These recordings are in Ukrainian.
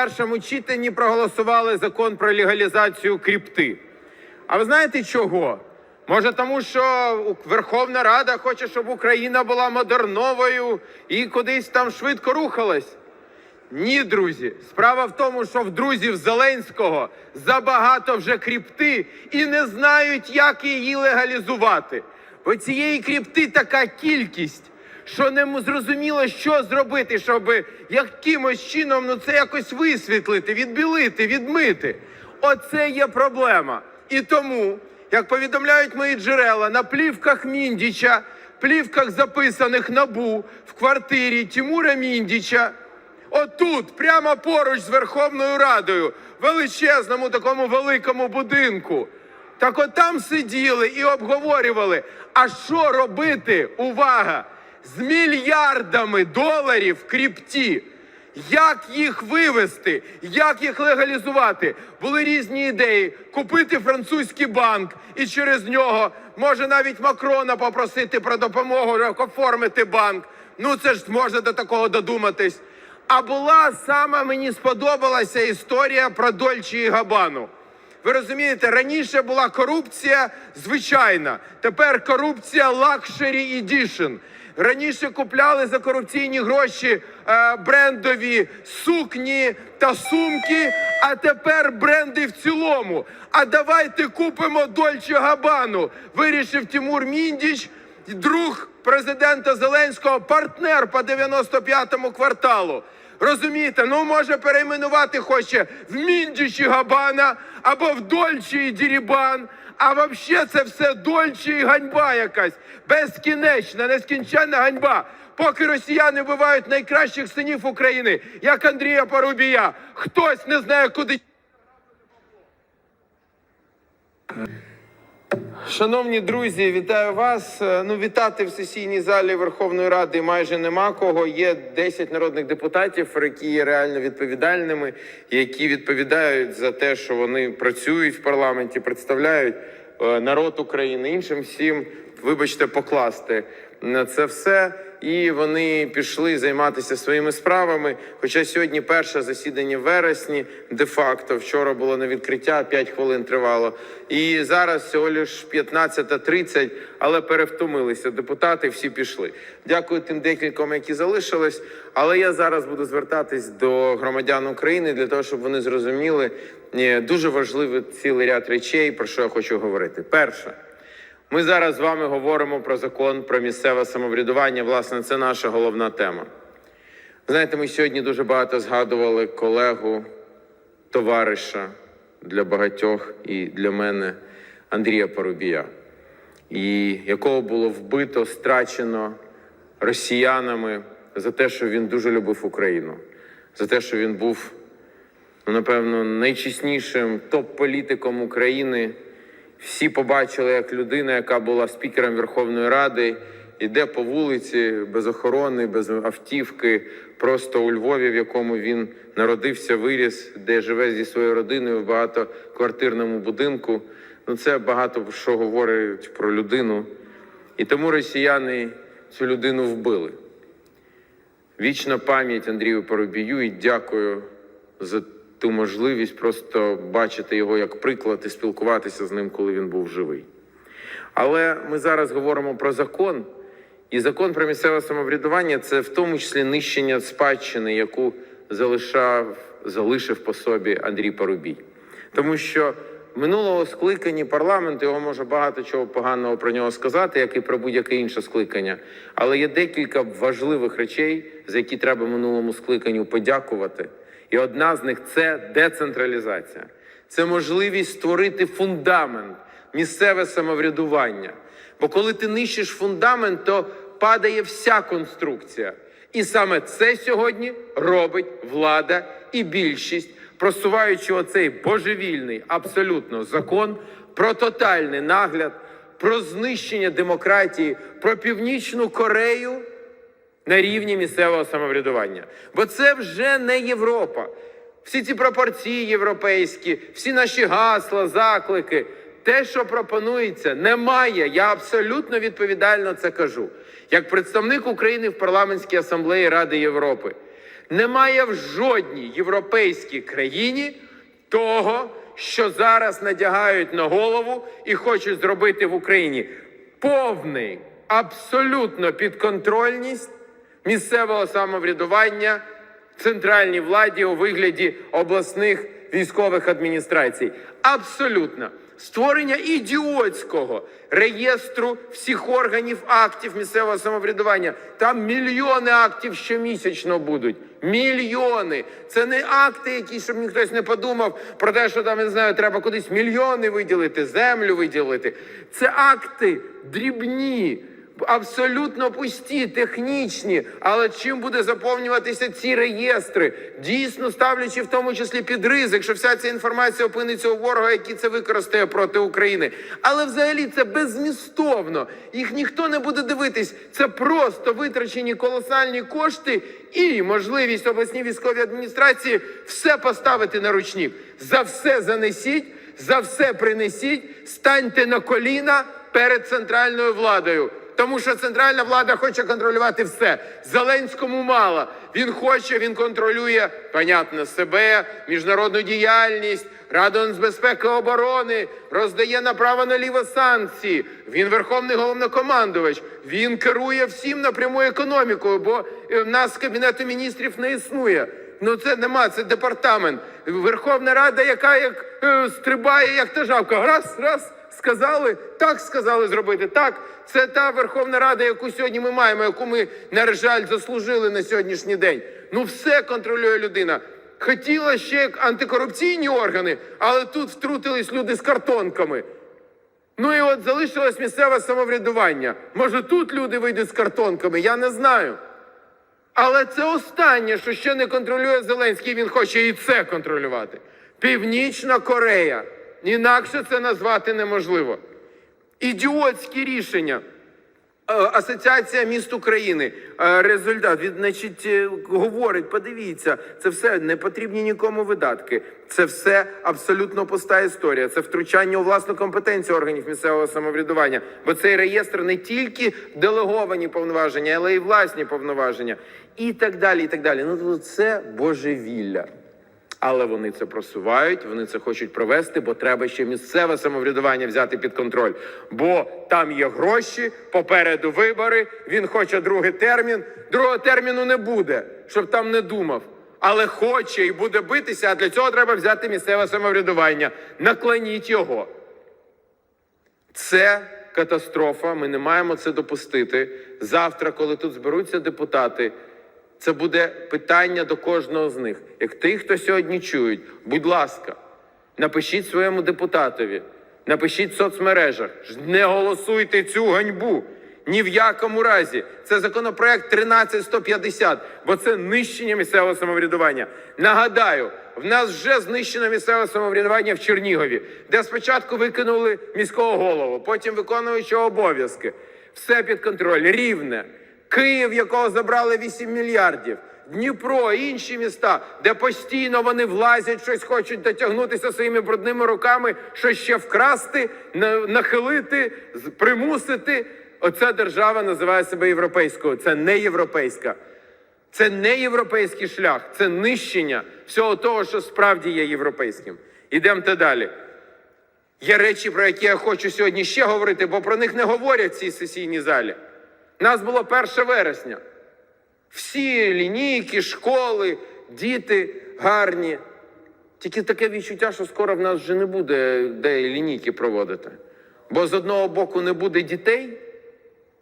першому читанні проголосували закон про легалізацію крипти. А ви знаєте чого? Може, тому що Верховна Рада хоче, щоб Україна була модерновою і кудись там швидко рухалась? Ні, друзі. Справа в тому, що в друзів Зеленського забагато вже крипти і не знають, як її легалізувати. Бо цієї крипти така кількість, що не зрозуміло, що зробити, щоб якимось чином ну це якось висвітлити, відбілити, відмити. Оце є проблема. І тому, як повідомляють мої джерела, на плівках Міндіча, плівках записаних набу в квартирі Тимура Міндіча. Отут, прямо поруч з Верховною Радою, величезному такому великому будинку. Так от там сиділи і обговорювали, а що робити, увага, з мільярдами доларів в крипті. Як їх вивести, як їх легалізувати? Були різні ідеї: купити французький банк і через нього може навіть Макрона попросити про допомогу оформити банк. Ну це ж можна до такого додуматись. А була саме мені сподобалася історія про Дольче і Габану. Ви розумієте, раніше була корупція звичайна, тепер корупція лакшері едішн. Раніше купляли за корупційні гроші е, брендові сукні та сумки, а тепер бренди в цілому. А давайте купимо Дольче Габану. Вирішив Тимур Міндіч, друг президента Зеленського, партнер по 95-му кварталу. Розумієте, ну може перейменувати хоче в Міндічі Габана або в Дольче і Дірібан. А взагалі це все Дольче і ганьба якась. Безкінечна, нескінченна ганьба. Поки росіяни вбивають найкращих синів України, як Андрія Парубія, хтось не знає, куди. Шановні друзі, вітаю вас. Е, Ну, вітати в сесійній залі Верховної Ради майже нема кого. Є 10 народних депутатів, які є реально відповідальними, які відповідають за те, що вони працюють в парламенті, представляють е, народ України. Іншим всім, вибачте, покласти на це все. І вони пішли займатися своїми справами. Хоча сьогодні перше засідання в вересні, де-факто вчора було на відкриття, 5 хвилин тривало. І зараз всього лиш 15.30, але перевтомилися депутати, всі пішли. Дякую тим декільком, які залишились. Але я зараз буду звертатись до громадян України для того, щоб вони зрозуміли е, дуже важливий цілий ряд речей, про що я хочу говорити. Перше. Ми зараз з вами говоримо про закон про місцеве самоврядування. Власне, це наша головна тема. Знаєте, ми сьогодні дуже багато згадували колегу, товариша для багатьох і для мене Андрія Парубія, і якого було вбито, страчено росіянами за те, що він дуже любив Україну, за те, що він був, ну, напевно, найчеснішим топ-політиком України. Всі побачили, як людина, яка була спікером Верховної Ради, йде по вулиці без охорони, без автівки, просто у Львові, в якому він народився, виріс, де живе зі своєю родиною в багатоквартирному будинку. Ну це багато що говорить про людину. І тому росіяни цю людину вбили. Вічна пам'ять Андрію Парубію і дякую за ту можливість просто бачити його як приклад і спілкуватися з ним, коли він був живий. Але ми зараз говоримо про закон, і закон про місцеве самоврядування це в тому числі нищення спадщини, яку залишав, залишив по собі Андрій Парубій. Тому що минулого скликання парламенту його може багато чого поганого про нього сказати, як і про будь-яке інше скликання. Але є декілька важливих речей, за які треба минулому скликанню подякувати. І одна з них це децентралізація. Це можливість створити фундамент, місцеве самоврядування. Бо коли ти нищиш фундамент, то падає вся конструкція. І саме це сьогодні робить влада і більшість, просуваючи оцей божевільний абсолютно закон про тотальний нагляд, про знищення демократії, про північну Корею на рівні місцевого самоврядування. Бо це вже не Європа. Всі ці пропорції європейські, всі наші гасла, заклики, те, що пропонується, немає. Я абсолютно відповідально це кажу. Як представник України в парламентській асамблеї Ради Європи, Немає в жодній європейській країні того, що зараз надягають на голову і хочуть зробити в Україні. Повний, абсолютно підконтрольність місцевого самоврядування центральній владі у вигляді обласних військових адміністрацій. Абсолютно створення ідіотського реєстру всіх органів актів місцевого самоврядування. Там мільйони актів щомісячно будуть. Мільйони. Це не акти, які щоб хтось не подумав про те, що там не знаю, треба кудись мільйони виділити, землю виділити. Це акти дрібні. Абсолютно пусті, технічні, але чим буде заповнюватися ці реєстри, дійсно ставлячи в тому числі під ризик, що вся ця інформація опиниться у ворога, який це використає проти України. Але взагалі це беззмістовно. Їх ніхто не буде дивитись. Це просто витрачені колосальні кошти і можливість обласній військовій адміністрації все поставити на ручник. За все занесіть, за все принесіть, станьте на коліна перед центральною владою. Тому що центральна влада хоче контролювати все. Зеленському мало. Він хоче, він контролює, понятно, себе, міжнародну діяльність, Раду нацбезпеки і оборони, роздає направо наліво санкції. Він верховний головнокомандувач. Він керує всім напряму економікою, бо е, в нас кабінету міністрів не існує. Ну це нема, це департамент. Верховна Рада, яка як е, стрибає, як та жабка. Раз, раз. Сказали, так сказали зробити. Так, це та Верховна Рада, яку сьогодні ми маємо, яку ми, на жаль, заслужили на сьогоднішній день. Ну, все контролює людина. Хотіла ще антикорупційні органи, але тут втрутились люди з картонками. Ну і от залишилось місцеве самоврядування. Може, тут люди вийдуть з картонками, я не знаю. Але це останнє, що ще не контролює Зеленський, він хоче і це контролювати. Північна Корея. Інакше це назвати неможливо. Ідіотські рішення. Е, Асоціація міст України. Е, Результат від, значить, е, говорить, подивіться, це все не потрібні нікому видатки. Це все абсолютно пуста історія. Це втручання у власну компетенцію органів місцевого самоврядування. Бо цей реєстр не тільки делеговані повноваження, але й власні повноваження, і так далі. І так далі. Ну це божевілля. Але вони це просувають, вони це хочуть провести, бо треба ще місцеве самоврядування взяти під контроль. Бо там є гроші, попереду вибори. Він хоче другий термін. Другого терміну не буде, щоб там не думав. Але хоче і буде битися. А для цього треба взяти місцеве самоврядування. Наклоніть його. Це катастрофа. Ми не маємо це допустити. Завтра, коли тут зберуться депутати, це буде питання до кожного з них. Як тих, хто сьогодні чують, будь ласка, напишіть своєму депутатові, напишіть в соцмережах, не голосуйте цю ганьбу. Ні в якому разі. Це законопроект 13150, бо це нищення місцевого самоврядування. Нагадаю, в нас вже знищено місцеве самоврядування в Чернігові, де спочатку викинули міського голову, потім виконуючого обов'язки. Все під контроль, рівне. Київ, якого забрали 8 мільярдів, Дніпро, інші міста, де постійно вони влазять, щось хочуть дотягнутися своїми брудними руками, щось ще вкрасти, нахилити, примусити. Оця держава називає себе європейською. Це не європейська. Це не європейський шлях, це нищення всього того, що справді є європейським. Ідемте далі. Є речі, про які я хочу сьогодні ще говорити, бо про них не говорять в цій сесійній залі. Нас було 1 вересня. Всі лінійки, школи, діти гарні. Тільки таке відчуття, що скоро в нас вже не буде де лінійки проводити. Бо з одного боку не буде дітей,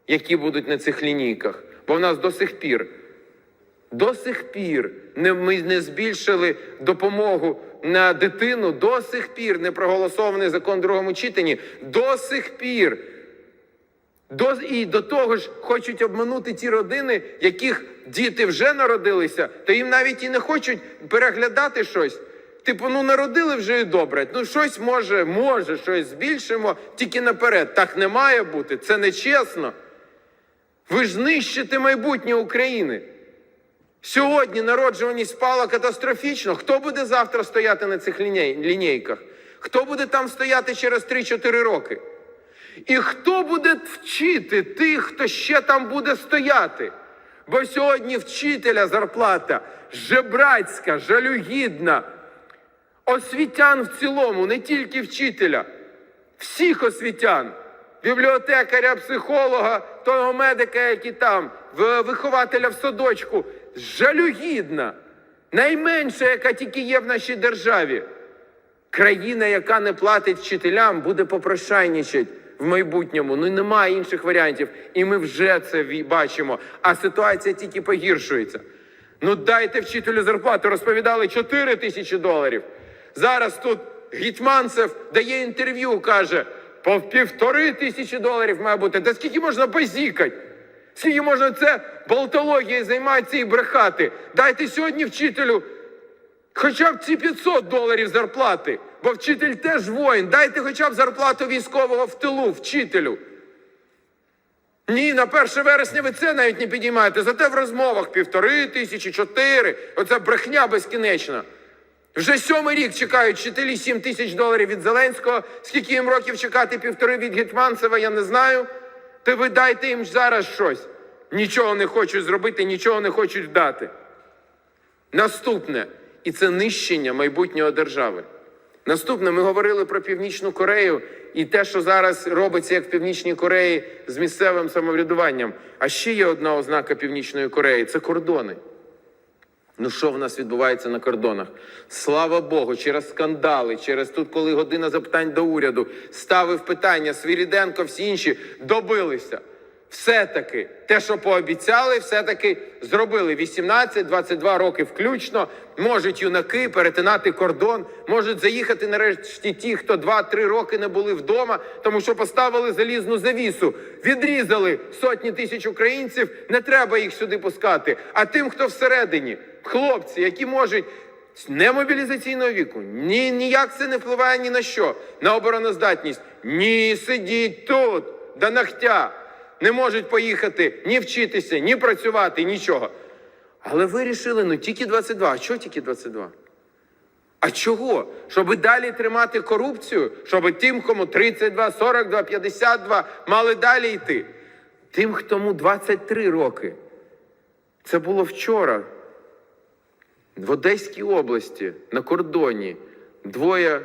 які будуть на цих лінійках, бо в нас до сих пір до сих пір не, ми не збільшили допомогу на дитину, до сих пір не проголосований закон в другому читанні, до сих пір. До, і до того ж хочуть обманути ті родини, яких діти вже народилися, то їм навіть і не хочуть переглядати щось. Типу, ну народили вже і добре. Ну щось може, може, щось збільшимо, тільки наперед. Так не має бути. Це нечесно. Ви ж знищите майбутнє України. Сьогодні народжуваність впала катастрофічно. Хто буде завтра стояти на цих ліній- лінійках? Хто буде там стояти через 3-4 роки? І хто буде вчити тих, хто ще там буде стояти? Бо сьогодні вчителя зарплата жебрацька, жалюгідна. Освітян в цілому, не тільки вчителя, всіх освітян, бібліотекаря, психолога, того медика, який там, вихователя в садочку, жалюгідна, найменша, яка тільки є в нашій державі. Країна, яка не платить вчителям, буде попрошайнічать в майбутньому. Ну немає інших варіантів. І ми вже це бачимо. А ситуація тільки погіршується. Ну дайте вчителю зарплату. Розповідали 4 тисячі доларів. Зараз тут Гетьманцев дає інтерв'ю, каже, по півтори тисячі доларів має бути. Та скільки можна базікати? Скільки можна це болтологією займатися і брехати? Дайте сьогодні вчителю Хоча б ці 500 доларів зарплати, бо вчитель теж воїн. Дайте хоча б зарплату військового в тилу, вчителю. Ні, на 1 вересня ви це навіть не підіймаєте. Зате в розмовах півтори тисячі, чотири. Оце брехня безкінечна. Вже сьомий рік чекають вчителі 7 тисяч доларів від Зеленського. Скільки їм років чекати півтори від Гетьманцева, я не знаю. Та ви дайте їм зараз щось. Нічого не хочуть зробити, нічого не хочуть дати. Наступне, і це нищення майбутнього держави. Наступне, ми говорили про Північну Корею і те, що зараз робиться як в Північній Кореї з місцевим самоврядуванням. А ще є одна ознака Північної Кореї це кордони. Ну що в нас відбувається на кордонах? Слава Богу, через скандали, через тут, коли година запитань до уряду ставив питання, Свіріденко, всі інші добилися. Все-таки те, що пообіцяли, все-таки зробили 18-22 роки включно. Можуть юнаки перетинати кордон, можуть заїхати нарешті ті, хто 2-3 роки не були вдома, тому що поставили залізну завісу, відрізали сотні тисяч українців. Не треба їх сюди пускати. А тим, хто всередині, хлопці, які можуть не мобілізаційного віку, ні, ніяк це не впливає ні на що, на обороноздатність. Ні, сидіть тут, до нахтя. Не можуть поїхати ні вчитися, ні працювати, нічого. Але вирішили, ну тільки 22. А чого тільки 22? А чого? Щоб далі тримати корупцію, щоб тим, кому 32, 42, 52, мали далі йти. Тим, хто 23 роки. Це було вчора. В Одеській області на кордоні двоє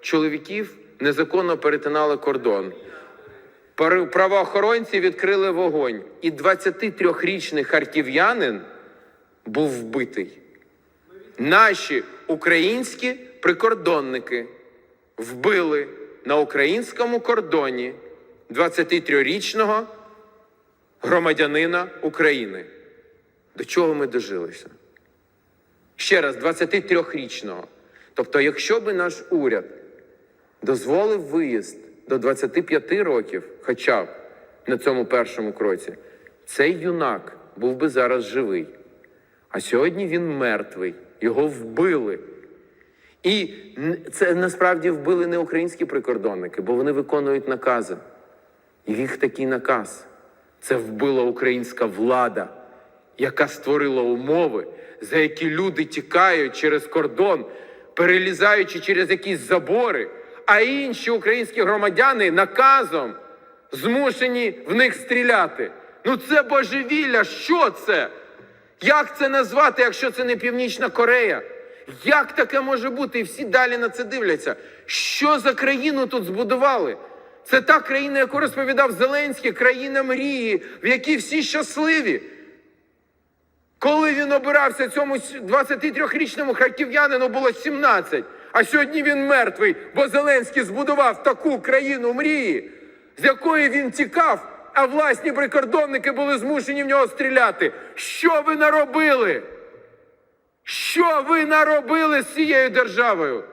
чоловіків незаконно перетинали кордон. Правоохоронці відкрили вогонь, і 23-річний харків'янин був вбитий. Наші українські прикордонники вбили на українському кордоні 23-річного громадянина України. До чого ми дожилися? Ще раз, 23-річного. Тобто, якщо би наш уряд дозволив виїзд до 25 років, хоча б на цьому першому кроці, цей юнак був би зараз живий. А сьогодні він мертвий, його вбили. І це насправді вбили не українські прикордонники, бо вони виконують накази. І їх такий наказ. Це вбила українська влада, яка створила умови, за які люди тікають через кордон, перелізаючи через якісь забори, а інші українські громадяни наказом змушені в них стріляти. Ну це божевілля. Що це? Як це назвати, якщо це не Північна Корея? Як таке може бути? І всі далі на це дивляться. Що за країну тут збудували? Це та країна, яку розповідав Зеленський, країна мрії, в якій всі щасливі. Коли він обирався цьому 23-річному харків'янину було 17, а сьогодні він мертвий, бо Зеленський збудував таку країну мрії, з якої він тікав, а власні прикордонники були змушені в нього стріляти. Що ви наробили? Що ви наробили з цією державою?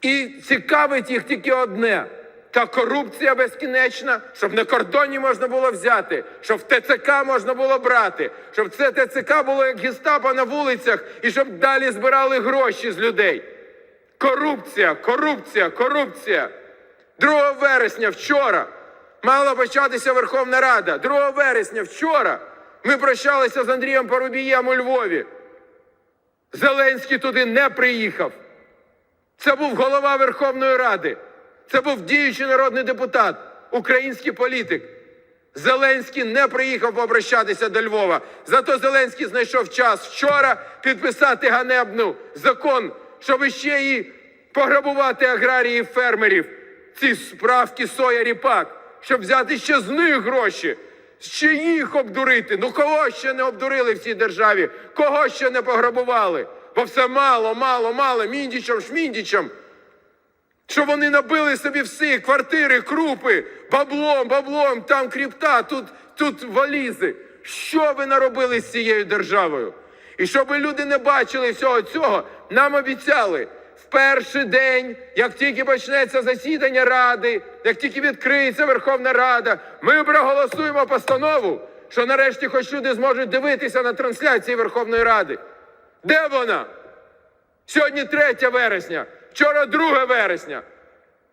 І цікавить їх тільки одне. Та корупція безкінечна, щоб на кордоні можна було взяти, щоб в ТЦК можна було брати, щоб це ТЦК було як гестапо на вулицях і щоб далі збирали гроші з людей. Корупція, корупція, корупція. 2 вересня вчора мала початися Верховна Рада. 2 вересня вчора ми прощалися з Андрієм Парубієм у Львові. Зеленський туди не приїхав. Це був голова Верховної Ради. Це був діючий народний депутат, український політик. Зеленський не приїхав попрощатися до Львова. Зато Зеленський знайшов час вчора підписати ганебну закон, щоб ще і пограбувати аграріїв фермерів. Ці справки соя ріпак, щоб взяти ще з них гроші, ще їх обдурити. Ну кого ще не обдурили в цій державі? Кого ще не пограбували? Бо все мало, мало, мало, міндічем, шміндічем. Що вони набили собі всі квартири, крупи, баблом, баблом, там кріпта, тут, тут валізи. Що ви наробили з цією державою? І щоб люди не бачили всього цього, нам обіцяли в перший день, як тільки почнеться засідання Ради, як тільки відкриється Верховна Рада, ми проголосуємо постанову, що нарешті хоч люди зможуть дивитися на трансляції Верховної Ради. Де вона? Сьогодні 3 вересня, вчора 2 вересня.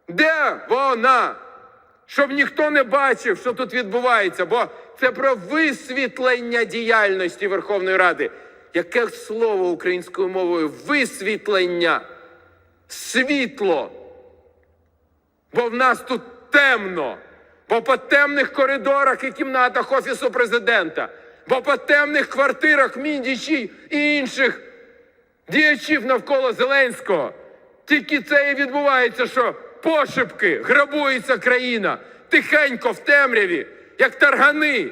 Де вона? Щоб ніхто не бачив, що тут відбувається, бо це про висвітлення діяльності Верховної Ради. Яке слово українською мовою? Висвітлення. Світло. Бо в нас тут темно. Бо по темних коридорах і кімнатах Офісу президента, бо по темних квартирах Міндічі і інших діячів навколо Зеленського. Тільки це і відбувається, що пошепки грабується країна тихенько в темряві, як таргани,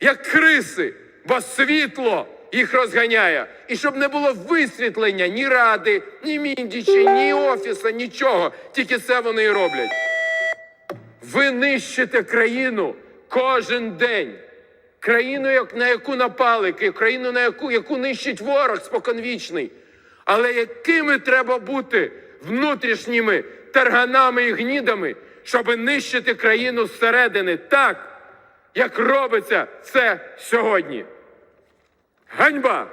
як криси, бо світло їх розганяє. І щоб не було висвітлення ні ради, ні міндічі, ні офіса, нічого. Тільки це вони і роблять. Ви нищите країну кожен день. Країну, як- на яку напали, країну, на яку, яку нищить ворог споконвічний. Але якими треба бути внутрішніми тарганами і гнідами, щоб нищити країну зсередини так, як робиться це сьогодні. Ганьба!